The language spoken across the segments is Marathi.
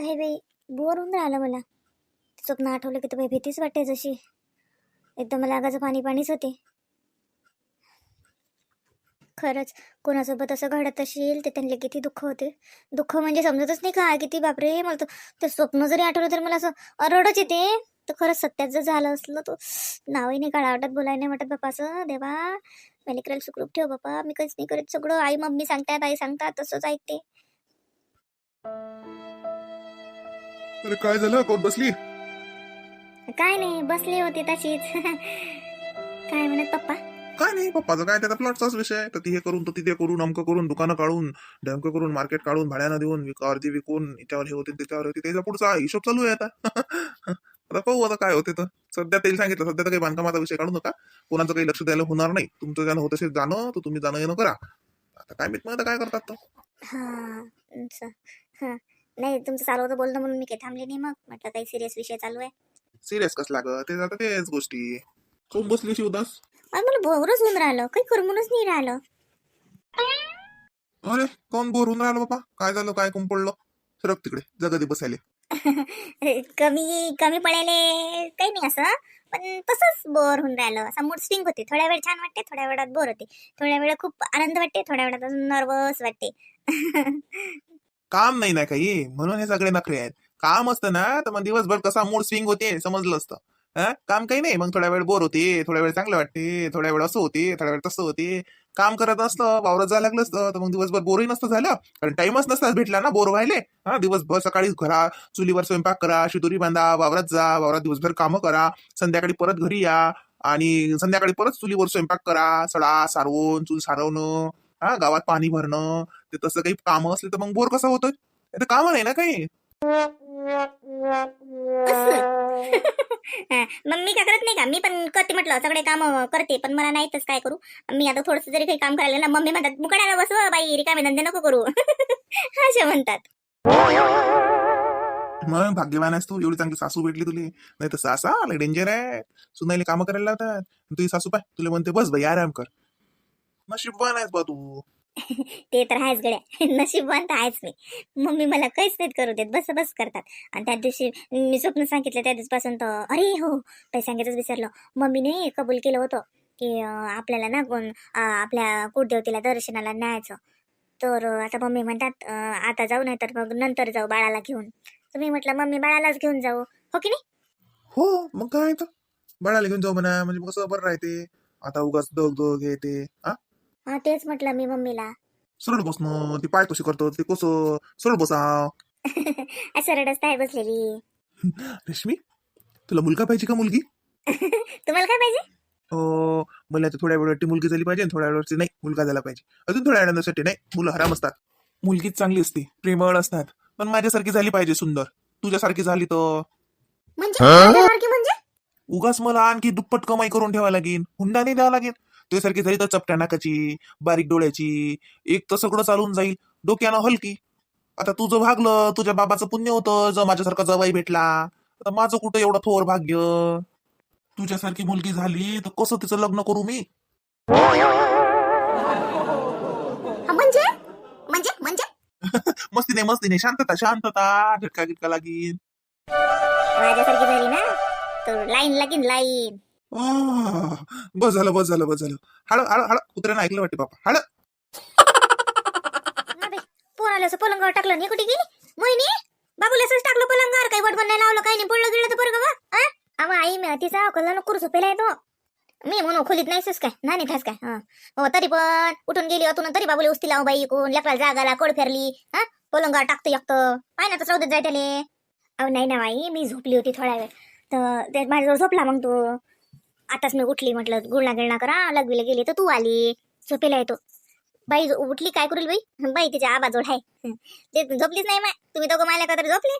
हे बाई बोर होऊन राहिलं मला. स्वप्न आठवलं की तर बाई भीतीच वाटते जशी. एकदम मला आगाचं पाणी पाणीच होते. खरंच कोणासोबत असं घडत असेल तर त्यांना किती दुःख होते. दुःख म्हणजे समजतच नाही का? किती बापरे मला ते स्वप्न जरी आठवलं तर मला असं अरडच येते. तर खरंच सत्यात जर झालं असलं तर नावही नाही काढा वाटत बोलायला नाही वाटत बापाचं देवा मला करायला सुखरूप ठेव बापा. मी काहीच नाही करत सगळं. आई मम्मी सांगतात आई सांगतात तसंच ऐकते अरे काय झालं? कोण बसली? काय नाही बसले होते तशीच. काय म्हणत पप्पा? काय नाही पप्पाचं काय त्याचा प्लॉटचाच विषय तर ती हे करून तर तिथे करून अमकं करून दुकानं काढून डमकं करून मार्केट काढून भाड्यानं देऊन विक अर्धी विकून याच्यावर हे होते त्याच्यावर होते त्याचा पुढचा हिशोब चालू आहे आता. आता पाहू आता काय होते तर. सध्या त्याला सांगितलं सध्या तर काही बांधकामाचा विषय काढू नका. कोणाचं काही लक्ष द्यायला होणार नाही. तुमचं ज्यानं होत असेल जाणं तर तुम्ही जाणं येणं करा. आता काय माहीत मग आता काय करतात तर. हा. नाही तुमचं चालू होतं बोलणं म्हणून मी काही थांबले नाही मग. म्हटलं काही सिरियस विषय चालू आहे. सिरियस कस लागत? ते आता तेच गोष्टी. कोण बसली शिवदास अरे मला बोरच होऊन राहिलं. काही करमूनच नाही राहिलं. अरे कोण बोर होऊन राहिलं बाबा? काय झालं? काय कोण पडलं? सरक तिकडे. जगती बसायले. कमी कमी पडायले. काही नाही असं. पण तसंच बोर होऊन राहिलं. असं मूड स्विंग होते. थोड्या वेळ छान वाटते थोड्या वेळात बोर होते. थोड्या वेळ खूप आनंद वाटते थोड्या वेळात नर्वस वाटते. काम नाही ना काही. म्हणून हे सगळे नखरे आहेत. काम असतं ना तर मग दिवसभर कसा मूड स्विंग होते समजलं असतं. हा? काम काही नाही. मग थोड्या वेळ बोर होते थोड्या वेळ चांगलं वाटते थोड्या वेळ असं होते थोड्या वेळ तसं होते. काम करत असतं वावरत जायला लागलं असतं तर मग दिवसभर बोरही नसतं झालं. कारण टाइमच नसता भेटला ना बोर व्हायले. हा? दिवसभर सकाळी घरा चुलीवर स्वयंपाक करा शिदुरी बांधा वावरात जा वावरात दिवसभर कामं करा. संध्याकाळी परत घरी या आणि संध्याकाळी परत चुलीवर स्वयंपाक करा. सडा सारवून चूल सारवणं हा? गावात पाणी भरणं ते तसं काही कामं असले तर मग बोर कसं होतं ते कामं नाही ना काही? मग मी काय करत नाही का? मी पण करते म्हटलं सगळे काम करते पण मला नाही तसं काय करू. मी आता थोडस जरी काही काम करायला ना मम्मी म्हणतात मुकडायला बस हो बाई रिकामे धंदे नको करू. असे म्हणतात. मग भाग्यवान आहेस तू एवढी चांगली सासू भेटली तुला. नाही तर सासा लय डेंजर आहे. सुनाईले कामं करायला लावतात. तुझी सासू पाय तुला म्हणते बस बाई आराम कर. नशीबवान आहेस बा तू. ते तर आहेच गड्या. नशीबवंत आहेच मी. मम्मी मला काहीच नाहीत करू देत. बस बस करतात. आणि त्या दिवशी मी स्वप्न सांगितलं त्या दिवसापासून तर अरे हो काही सांगायचंच विसरलो. मम्मीने कबूल केलं होतं की आपल्याला ना कोण आपल्या कुटदेवतीला दर्शनाला न्यायचं. तर आता मम्मी म्हणतात आता जाऊ नाही तर मग नंतर जाऊ बाळाला घेऊन. तर मी म्हटलं मम्मी बाळालाच घेऊन जाऊ. हो की नाही? हो मग काय तर. बाळाला घेऊन जाऊ म्हणा. म्हणजे कसं बरं राहते. आता उगाच दोघ दोघ येते हा हा तेच म्हटलं मी मम्मीला. सरळ बसणं ती पाय कशी करतो ते कसं? सरळ बसा. रडत आहे बसलेली. रेशमी तुला मुलगा पाहिजे का मुलगी? तुम्हाला काय पाहिजे? अं, मला आता थोड्या वेळासाठी मुलगी झाली पाहिजे आणि थोड्या वेळासाठी नाही मुलगा झाला पाहिजे. अजून थोड्या वेळासाठी नाही मुलं हराम असतात. मुलगीच चांगली असते प्रेमळ असतात. पण माझ्यासारखी झाली पाहिजे सुंदर. तुझ्यासारखी झाली तर? म्हणजे? माझ्यासारखी म्हणजे? उगाच मला आणखी दुप्पट कमाई करून ठेवावं लागेल हुंडा नाही द्यावा लागेल तुझ्यासारखी झाली तर चपट्या नाकाची बारीक डोळ्याची एक तर सगळं चालून जाईल. डोक्यानं हलकी. आता तुझं भागलं तुझ्या बाबाचं पुण्य होतं जर माझ्यासारखा जवाई भेटला आता माझं कुठं एवढं थोर भाग्य? तुझ्यासारखी मुलगी झाली तर कसं तिचं लग्न करू मी? म्हणजे? म्हणजे? म्हणजे? मस्ती नाही मस्ती नाही शांतता शांतता. झटका गिटका लागीन. माझ्यासारखी झाली ना? तर लाईन लागीन लाईन. बस झालं बस झालं बस झालं. हळ हळ हळ. कुत्र्यानं ऐकलं वाटते बापा हळू. पोर आलं असं पलंगावर टाकलं नाही कुठे गेली? मोहिनी बाबूला असंच टाकलं पलंगावर. काही वटवण नाही लावलं काही नाही. पडलं गेलं तर बरं का अव आई मी तिचा अकलला नको झोपेला येतो. मी म्हणू खोलीत नाहीसच काय? नाही खास काय? हो. तरी पण उठून गेली अतून तरी बाबूला उस्ती लावून बाई कोण लेकराला जागाला कोड फेरली हा? पलंगावर टाकतो एकतं पाय ना तसं जाय त्याले. अहो नाही ना बाई मी झोपली होती थोडा वेळ. तर माझ्याजवळ झोपला मग तो. आताच मी उठली म्हटलं गुळणा गिळणा करा लगवीला गेली तर तू आली. झोपेला येतो. बाई उठली काय करेल बाई? बाई तिच्या आबाजवळ आहे. ते झोपलीच नाही माय. तुम्ही दोघं मायला का तरी झोपले?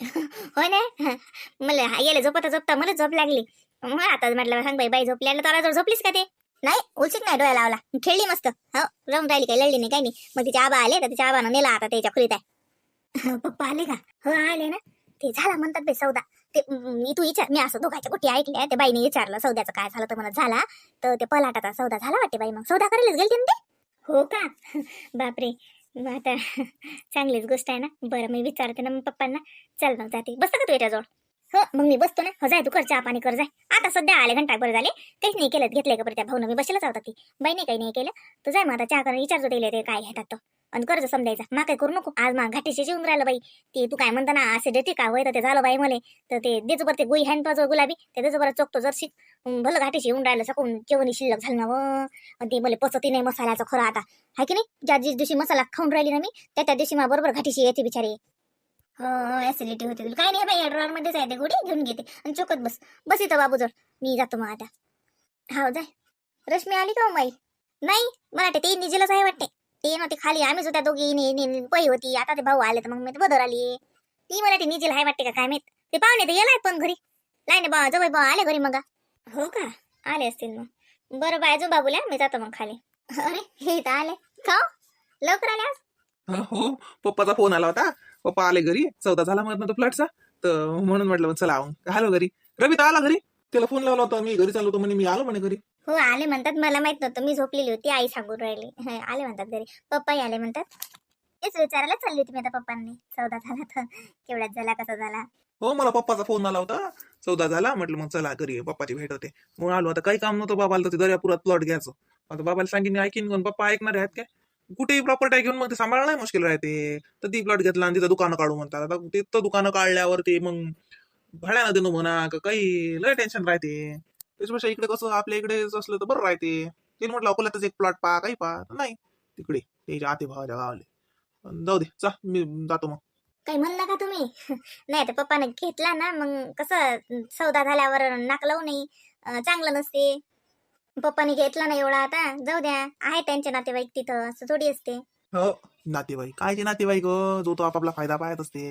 हो ना? मला यायला झोपता झोपता मला झोप लागली. मग आता म्हटलं सांग बाई बाई झोपल्याला तर त्याला झोपलीस का ते? नाही उलशीत नाही डोळ्या लावला. खेळली मस्त. हो रम राहिली काही लढली नाही काही नाही. मग तिच्या आबा आले तर तिच्या आबानं नेला आता त्याच्या खोलीत आहे. पप्पा आले का? हो आले ना. ते झाला म्हणतात बाई सौदा. ते मी तू विचार. मी असं दोघांच्या गोष्टी ऐकल्या त्या बाईने विचारलं सौद्याचं काय झालं तर म्हणत झाला. तर ते पलाटाचा सौदा झाला वाटते बाई मग. सौदा करायलाच गेलते ना ते? हो का? बापरे. मग आता चांगलीच गोष्ट आहे ना. बरं मी विचारते ना मग पप्पांना. चल मग जाते. बसतं का तू याच्याजवळ? हो मग मी बसतो ना. हो जाय तू कर चहा पाणी कर जाय. आता सध्या आले घंटा बरं झाले. काहीच नाही केलं घेतलंय का बरं त्या भाऊनं? मी बसलाच होता ती बाई नाही काही नाही केलं. तू जाय मग आता चहा करून विचारतो दिले ते काय घेतात तो. आणि कर्ज समजायचा. मा काय करू नको. आज मा घाटीशी जेवून राहिलं बाई. ते तू काय म्हणता ना असे देते का? वय तर ते झालं बाई मले. तर ते देच बरं ते गोई हँड पाजो गुलाबी ते देच बरं चोकतो जरशी भलं घाटीशी येऊन राहिलं सकून जेवणी शिल्लक झालं ना व. ते मला पचती नाही मसाल्याचं खरं आता. हाय की नाही? ज्या दिवशी मसाला खाऊन राहिली ना मी त्या त्या दिवशी मा बरोबर घाटीशी येते बिचारी. हो ऍसिडिटी होते तुला काय नाही बाई ड्रॉवर मध्येच आहे ते गोडी घेऊन घेते. आणि चोकत बस. बस इथं बाबू जर मी जातो मग आता. हो जाय. रश्मी आली का हो माई नाही. मला वाटते ते निजेलच आहे वाटते ते नव्हते खाली. आम्हीच होत्या दोघी नि- नि- नि- पै होती. आता ते भाऊ आले तर मग मी बदर आली. ती मला ती निजेल आहे वाटते का काय माहीत? ते पाहुणे तर येलाय पण घरी. नाही ना बा जवळ बा आले घरी मग. हो का? आले असतील मग. बरं बाय जो बाबूला? मी जातो मग खाली. अरे हे तर आले. का हो? लवकर आले आज? हो. पप्पाचा फोन आला होता. पप्पा आले घरी. चौदा झाला म्हणत तो फ्लॅटचा तर म्हणून म्हटलं मग चला आलो घरी. रवी तर आला घरी. त्याला फोन लावला होता मी घरी चाललो होतो म्हणे मी आलो म्हणे घरी. हो आले म्हणतात मला माहीत नव्हतं मी झोपलेली होती आई सांगून राहिली. हं, आले म्हणतात घरी. पप्पाही आले म्हणतात. तेच विचारायला चालली होती मी आता पप्पांनी. चौदा झाला तर. केवढ्यात झाला कसा झाला? हो मला पप्पाचा फोन आला होता. चौदा झाला म्हटलं मग चला घरी पप्पाची भेट होते. मग आलो आता काही काम नव्हतं बाबाला तर ते दर्यापुरात प्लॉट घ्यायचं. आता बाबाला सांगितलं ऐकीन कोण पप्पा ऐकणार आहेत काय? कुठेही प्रॉपर्टी घेऊन मग ते सांभाळणं नाही मुश्किल राहते. तर ती प्लॉट घेतला आणि तिथं दुकानं काढू म्हणतात. आता तिथं दुकानं काढल्यावर ते मग भाड्यानं देणं म्हणा का काही लय टेन्शन राहते. त्याच्यापेक्षा इकडे कसं आपल्या इकडे असलं तर बरं राहते. ते म्हटलं अकोल्यातच एक प्लॉट पहा काही तर नाही तिकडे. त्याच्या आते भावाच्या गावाले. जाऊ दे चा मी जातो मग. काही म्हणलं का तुम्ही? नाही तर पप्पाने घेतला ना मग कसं सौदा झाल्यावर नाक लावू नाही चांगलं नसते. पप्पाने घेतला ना एवढा आता. जाऊ द्या आहे त्यांचे नातेवाईक तिथं असं थोडी असते. हो नातेवाईक. कायचे नातेवाईक हो? जो तो आपापला फायदा पाहत असते.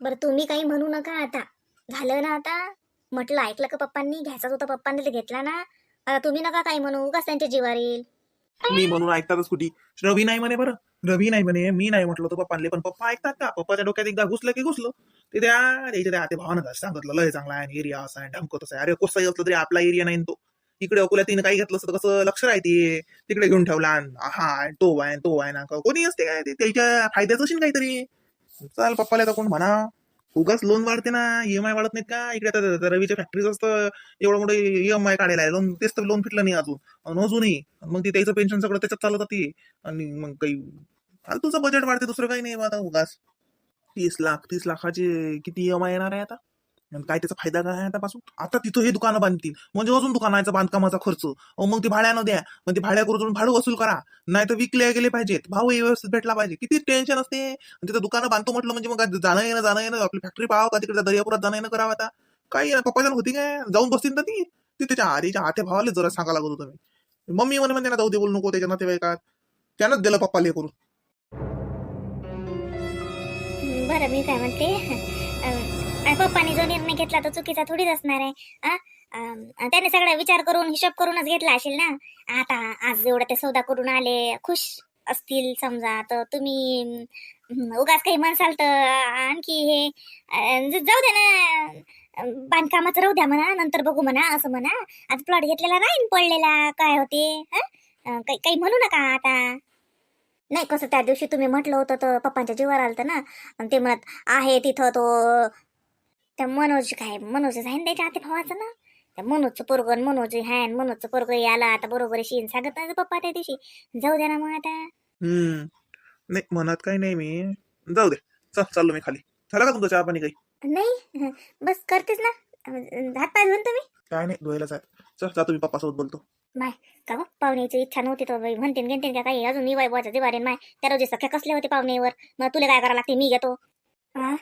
बरं तुम्ही काही म्हणू नका आता. झालं ना आता? म्हटलं ऐकलं का पप्पांनी? घ्यायचाच होता पप्पांनी तर घेतला ना. आता तुम्ही नका काही म्हणू. उगाच त्यांच्या जीवार येईल. मी म्हणून ऐकतातच कुठे? रवी नाही म्हणे बरं. रवी नाही म्हणे मी नाही म्हटलं होतं पप्पांले पण पप्पा ऐकतात का? पप्पाच्या डोक्यात एकदा घुसलं की घुसलं. ते त्या त्याच्या त्या हाते भावानं सांगितलं लय चांगला आहे एरिया असा आहे ढमकत असा अरे कसंही असलं तरी आपला एरिया नाही तो. इकडे अकोला तिने काही घेतलं असतं तर कसं लक्ष राहते. तिकडे घेऊन ठेवला अन हा तो आहे तो आहे ना कोणी असते काय त्याच्या फायद्याचं असेल काहीतरी. चाल पप्पाला तर कोण म्हणा? उगाच लोन वाढते ना ईएमआय वाढत नाहीत का? इकडे आता रवीच्या फॅक्टरीच असतं एवढं मोठं ईएमआय काढायला आहे. लोन तेच तर लोन फिटलं नाही अजून. अजूनही मग ते त्याचं पेन्शन सगळं त्याच्यात चालत ते आणि मग काही तुझं बजेट वाढते दुसरं काही नाही. आता उगाच तीस लाख तीस लाखाचे किती ईएमआय येणार आहे आता? आणि काय त्याचा फायदा काय आतापासून आता तिथं हे दुकानं बांधतील. म्हणजे अजून दुकानाचा बांधकामाचा खर्च मग ते भाड्यानं द्या. मग ते भाड्या करून भाडं वसूल करा. नाही तर विकले गेले पाहिजेत. भाव व्यवस्थित भेटला पाहिजे. किती टेन्शन असते. तिथं दुकानं बांधतो म्हटलं म्हणजे मग जाणं येणं जाणं येणं. आपली फॅक्टरी पाहावं का तिकडे दर्यापुरात जाणं येणं करावं आता. काही पप्पाच्या होती काय? जाऊन बसतील ना ती? ती त्याच्या आधीच्या हाते भावाला जरा सांगा लागत होतं मी. मम्मी म्हणे म्हणजे ना जाऊ दे बोलू नको त्याच्या नातेवाईकात. त्यानंच दिलं पप्पाला करून. बरं मी काय म्हणते? पप्पाने जो निर्णय घेतला तो चुकीचा थोडीच असणार आहे. त्याने सगळा विचार करून हिशोब करूनच घेतला असेल ना? आता आज एवढं ते सौदा करून आले खुश असतील समजा. तर तुम्ही उगाच काही म्हणसाल तर आणखी हे जाऊ दे ना. बांधकामाचं राहू द्या म्हणा नंतर बघू म्हणा असं म्हणा. आज प्लॉट घेतलेला राहीन पडलेला काय होते हं? काही काही म्हणू नका आता. नाही कसं त्या दिवशी तुम्ही म्हटलं होतं तर पप्पांच्या जीवावर आलं ना? ते म्हणत आहे तिथं तो त्या मनोज काय मनोज आहे ना त्याच्या हाती भावाचं ना? त्या मनोजचं पोरग मनोज आहे आणि मनोजचं पोरग याला आता बरोबर शिन सांगत नाही पप्पा त्या दिवशी. जाऊ द्या ना मग आता. हम्म. नाही म्हणत काही नाही मी. जाऊ दे. चल चाललो मी खाली. झाला का तुमचं चहा पाणी काही? नाही बस करतेच ना. हात पाय धुवून तुम्ही. काय नाही धुवायलाच आहे चल जातो मी पप्पासोबत बोलतो. का गं पाहुण्याची इच्छा नव्हती तर बाई म्हणते घेते का काही? अजून मी वैभवाच्या जिवारे माय. त्या रोजी सख्या कसले होते पाहुणेवर? मग तुला काय करावं लागते? मी घेतो. हा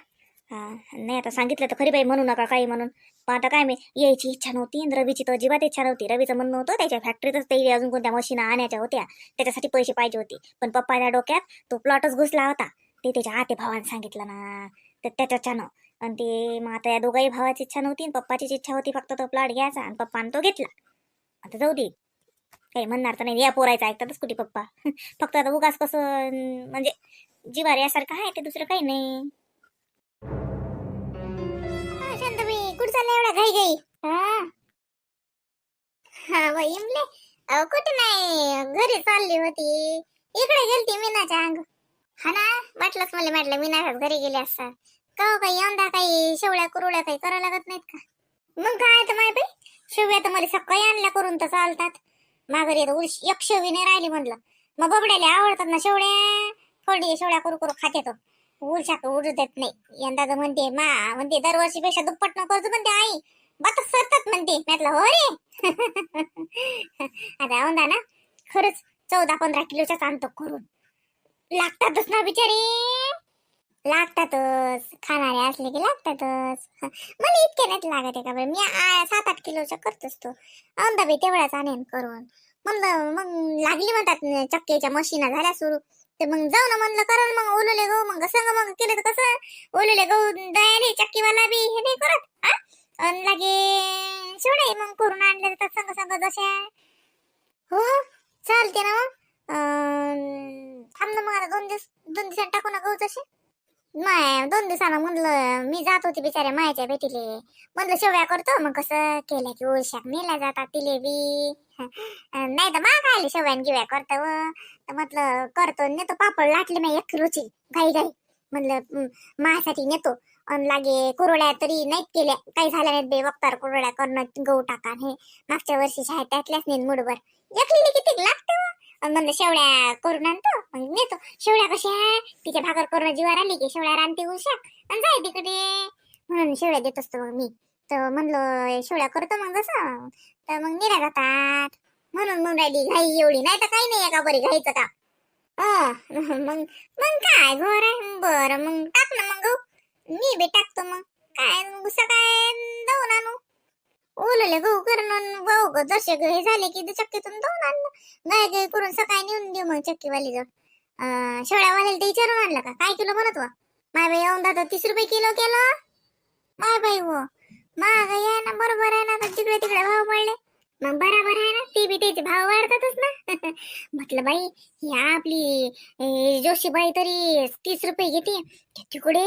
हा नाही आता सांगितलं तर खरी बाई म्हणू नका काही म्हणून. पण आता काय मी यायची इच्छा नव्हती आणि रवीची तर अजिबात इच्छा नव्हती. रवीचं म्हणणं होतं त्याच्या फॅक्टरीतच ते अजून कोणत्या मशीन आणायच्या होत्या त्याच्यासाठी पैसे पाहिजे होते. पण पप्पाच्या डोक्यात तो प्लॉटच घुसला होता. ते त्याच्या आते भावानं सांगितलं ना तर त्याच्याच्यानं आणि ते मग आता या दोघाही भावाची इच्छा नव्हती आणि पप्पाचीच इच्छा होती फक्त तो प्लॉट घ्यायचा आणि पप्पानं तो घेतला. आता जाऊ दे. काही म्हणणार तर नाही या पोरायचं ऐकतातच कुठे पप्पा. फक्त आता उगाच कसं म्हणजे जिवार यासारखं आहे ते दुसरं काही नाही. इमले अहो कुठे नाही घरी चालली होती इकडे गेलती मीनाच्या अंग हा ना वाटलंच मला म्हटलं मीनाच्या घरी गेले असतात का काही यंदा काही शेवळ्या कुरुळ्या काही करा लागत नाहीत का मग काय तर माहिती शेवया तर मला सकाळी आणल्या करून तर चालतात माघारी आता उलश एक शेवी नाही राहिली म्हणलं मग बबड्याला आवडतात ना शेवड्या थोडी शेवड्या करू करू खाते तो उलशाक उडू देत नाही यंदा तर म्हणते मा म्हणते दरवर्षी पेक्षा दुप्पट न करतो म्हणते आई बात सरतात म्हणते म्हटलं हो रे. आता औंदा ना. खरंच चौदा पंधरा किलोच्याच आणतो करून. लागतातच ना बिचारे. लागतातच. खाणारे असले की लागतातच. मला इतके नाही लागत आहे का बरं? मी सात आठ किलोचा करतोच तो. औंदा बाई तेवढाच आणेन करून. म्हणलं मग लागली म्हणतात चक्केच्या चक्कीच्या मशीना झाल्या सुरू. ते मग जाऊ ना म्हणलं करण मग ओलले गहू. मग सांग मग केलं तर कसं? ओलले गहू दयाने चक्कीवाला बी हे नाही करत हा? अन लागे शेवडे मग करून आणले जातात संग संग जशा हो चालते ना थांब ना मग आता दोन दिवस दोन दिवसात टाकू ना गहू जसे. माय दोन दिवसानं म्हणलं मी जात होती बिचाऱ्या मायाच्या भेटीले. म्हणलं शेवया करतो. मग कसं केलं की ओळशाक नेल्या जातात तिले बी. नाही तर मा खायला शेवयान गिव्या करतो तर म्हटलं करतो. नेतो पापड लाटले मी एक किलोची घाई घाई. म्हणलं माझ्यासाठी नेतो. अन लागे कुरड्या तरी नाहीत केल्या. काही झाल्या नाहीत बे वक्तार कुरड्या करणं गहू टाका हे. मागच्या वर्षी शाळेत त्यातल्याच नेन मुडभर. एकलीने किती लागतं म्हणलं शेवड्या करून आणतो. मग नेतो. शेवड्या कशा? तिच्या भाकर करून जीवार आली की शेवड्या रानते उशाक आणि जाय तिकडे म्हणून शेवड्या देत असतो मग मी. तर म्हणलं शेवड्या करतो मग जसं तर मग निरा जातात. म्हणून मग राहिली घाई एवढी. नाही तर काही नाही एका बरी घाईचं का मग मग काय? घर आहे बरं. मग टाक ना मग मी बी टाकतो मग. काय मग काय जाऊन आणू. ओलले गहू करून भाऊ ग जसे हे झाले की चक्कीतून जाऊन आणलं गाय गाय करून सकाळी नेऊन देऊ मग चक्कीवाली जवळ अं, शेवळ्यावाल्याला ते विचारून आणलं का? काय किलो म्हणत वा? माय बाई येऊन दादा तीस रुपये किलो केलं. माय बाई व. महाग आहे ना बरोबर आहे ना आता तिकडे तिकडे भाव पडले. मग बराबर आहे ना ते बी त्याचे भाव वाढतातच ना. म्हटलं बाई ही आपली जोशीबाई तरी तीस रुपये घेते. तिकडे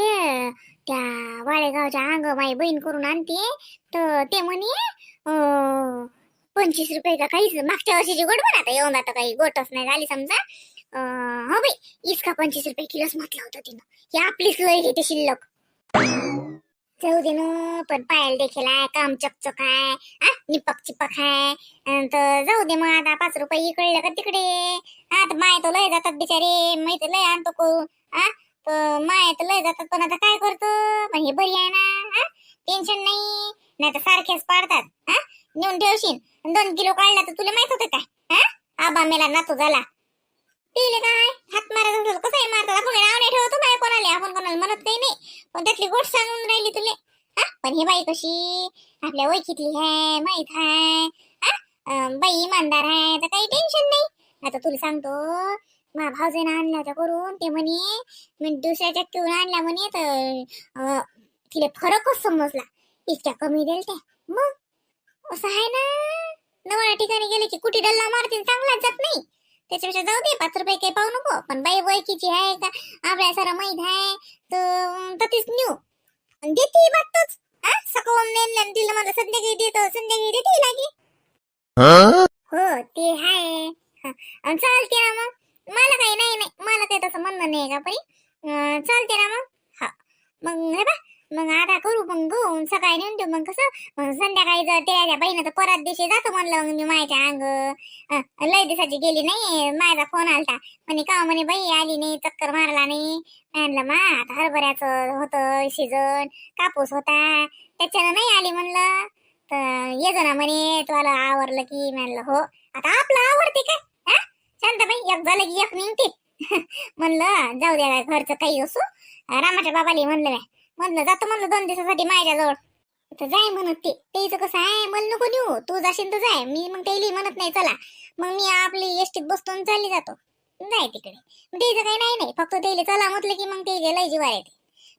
त्या वाळेगावच्या अंग माई बहीण करून आणते. तर ते म्हणे अं, पंचवीस रुपये का काहीच मागच्या वर्षीची गोड पण आता येऊन आता काही गोटच नाही झाली समजा. अं, हो बाई इसका पंचवीस रुपये किलोच म्हटलं होतं तिनं. ही आपलीच लय घेते शिल्लक. जाऊ दे ना पण पायल देखील आहे काम चकचक आहे निपक चिपक आहे. तर जाऊ दे मग आता पाच रुपये इकडलं का तिकडे. हा तर माय तर लय जातात बिचारे मी तर लय आणतो को हा तर माय तर लय जातात पण आता काय करतो? पण हे बरी आहे ना हा टेन्शन नाही. नाही तर सारखेच पाडतात हा नेऊन ठेवशील. दोन किलो काढला तर तुला माहीत होतं काय हा? आबा मेला नातू झाला. तिले काय हात मारत कसं आहे मारता? आपण नाव नाही ठेवतो हो बाय कोणाला. आपण कोणाला म्हणत काही नाही. पण त्यातली गोष्ट सांगून राहिली तुले. हा? पण ही बाई कशी? आपल्या ओळखीतली आहे माहीत आहे हा? बाई इमानदार आहे तर काही टेन्शन नाही. आता तुला सांगतो मा भाऊजीनं आणल्या होत्या करून ते म्हणे मी दुसऱ्या चक्कीवर आणल्या म्हणे तर अं, तिला फरकच समजला. इतक्या कमी देल ते मग? असं आहे ना? नव्या ठिकाणी गेले की कुठे डल्ला मारतील चांगलाच जात नाही. त्याच्यापेक्षा जाऊ दे पाच रुपये काही पाहू नको. पण बाई ओळखीची आहे का? आपल्या सारा माहीत आहे. तर तर तीच नेऊ आणि देते बातच. हा? सकाळ नेलं तिला मला संध्याकाळी देतो संध्याकाळी देते लागे. हो ते आहे हा, चालते ना मग. मला काही नाही नाही. मला काही तसं म्हणणं नाही का बाई? चालते ना मग. हा. मग हे बा मग आता करू मग गहू सकाळी नेऊन देऊ मग कसं संध्याकाळी जर त्याच्या बहिणीचं परत दिवशी जातो म्हणलं मग मी मायच्या अंग लय दिवसाची गेली नाही माझा फोन आलता. म्हणे का म्हणे बाई आली नाही चक्कर मारला नाही. म्हणलं मा आता हरभऱ्याचं होतं सीजन कापूस होता त्याच्यानं नाही आली म्हणलं. तर ये ना म्हणे तुला आवरलं की म्हणलं हो. आता आपलं आवडते काय हा? शांताबाई एक झालं की एक निघते म्हणलं जाऊ द्या घरचं काही असो. रामाच्या बाबाली म्हणलं मी म्हणलं जातो म्हणलं दोन दिवसासाठी माझ्याजवळ. तर जाय म्हणत ते. त्याचं कसं आहे मला नको नेऊ तू जाशील तर जाय. मी मग त्याली म्हणत नाही चला. मग मी आपली एसटीत बसतो आणि चालली जातो. जाय तिकडे. मग त्याचं काही नाही नाही. फक्त त्याला चला म्हटलं की मग ते लय जीवा येते.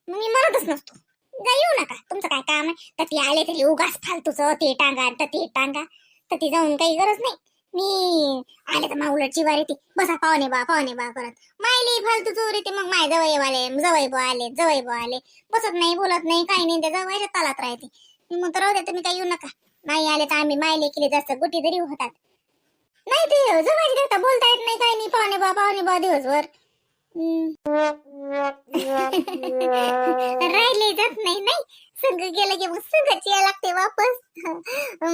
मग मी म्हणतच नसतो. जा येऊ नका. तुमचं काय काम आहे? तर ती आले तरी उगाच फालतूचं ते टांगा तर ते टांगा. तर ती जाऊन काही गरज नाही. मी आले तर माउलट जीवार येते. बसा पाहुणे बा पाहुणे बा करत मायले फालतू चोर येते. मग माय जवळ आले जवळ बो आले जवळ बो आले. बसत नाही बोलत नाही काही नाही. त्या जवळच्या तालात राहते. मी म्हणतो राहू तुम्ही काही येऊ नका. नाही आले तर आम्ही मायले केले जास्त. गुटी तरी होतात. नाही ते जमायची करता बोलता येत नाही काही नाही. पाहुणे बा पाहुणे बा दिवसभर. राहिले जात नाही नाही. संघ गेलं की मग संगच यायला लागते वापस.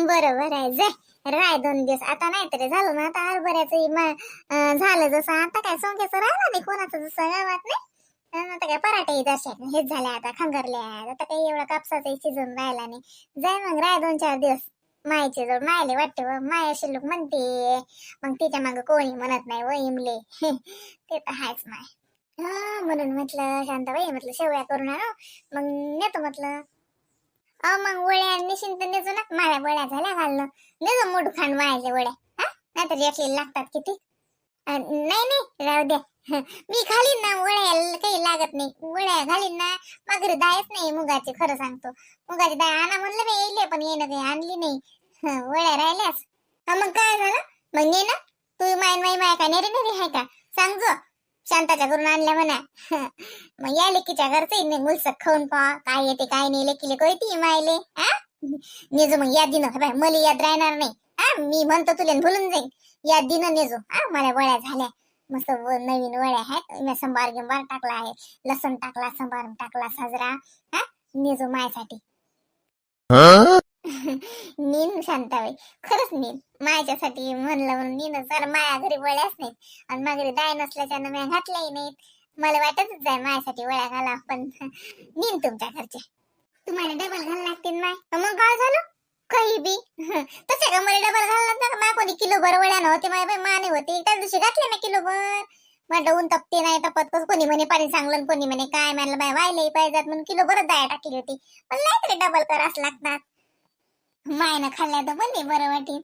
बरोबर आहे. जाय. राय दोन दिवस आता नाही तरी झालं ना आता हरभऱ्याचं झालं जसं आता काय सोंग्याचं राहिलं नाही कोणाचं जसं गावात नाही. आता काय पराठे दर्शक हेच झाले आता खंगरले आता काही एवढा कापसाचा सीझन राहिला नाही. जाय मग राय दोन चार दिवस मायचे जवळ मायले वाटते व माय अशी लोक म्हणते मग तिच्या मागं कोणी म्हणत नाही व इमले. ते तर हायच माय. म्हणून म्हटलं शांताबाई म्हटलं शेवया करून आणू. मग नेतो म्हटलं. अ मग वळ्या निशिंत नेतो ना. माझ्या वळ्या झाल्या घालणं. नेतो मोठ खांड मायाच्या वळ्या हा? नाहीतर एकली लागतात किती? नाही नाही राहू द्या. मी घालीन ना वळ्या काही लागत नाही. वळ्या घालीन ना मागरी दायच नाही मुगाची खरं सांगतो. मुगाची दाय आणा म्हणलं मी येईल पण येणं काही आणली नाही. हं, वळ्या राहिल्यास. हा मग काय झालं? मग ये ना. तू माय माय माय का नेरे नेरे आहे का? सांग जो. शांताच्या घरून आणल्या म्हणा. मग या लेकीच्या घरचं नाही मुलसक खाऊन पहा काय येते काय नाही लेकीले कळती मायले हा नेजो मग या दिन बाय मला याद राहणार नाही. हा मी म्हणतो तुला भुलून जाईन. या दिन नेजो हा मला वळ्या झाल्या. मस्त नवीन वळ्या आहेत. मी संभार गिंबार टाकला आहे. लसण टाकला संभार टाकला साजरा. हा नेजो मायसाठी. नीन शांताबाई खरंच नीन. माझ्यासाठी म्हणलं म्हणून नीन सर माया घरी वळ्याच नाहीत. आणि माझ्या दाय नसल्याच्यानं मी घातल्याही नाहीत. मला वाटतच जाय माझ्यासाठी वळ्या घाला पण नीन तुमच्या घरच्या तुम्हाला डबल घाल लागतील माय. मग काय झालं? काही बी. तसे का मला डबल घालला तर मा कोणी किलो भर वळ्या नव्हते माझ्या बाई माने होते. त्या दिवशी घातले ना किलो भर. म्हटलं ऊन तपते नाही तपत कस कोणी म्हणे पाणी चांगलं कोणी म्हणे काय? म्हणलं बाय व्हायलाही पाहिजे म्हणून किलो भरच दाया टाकली होती. पण नाही तरी डबल करावंच लागतात. मायनं खाल्ल्या तर पण नाही बरं वाटेल.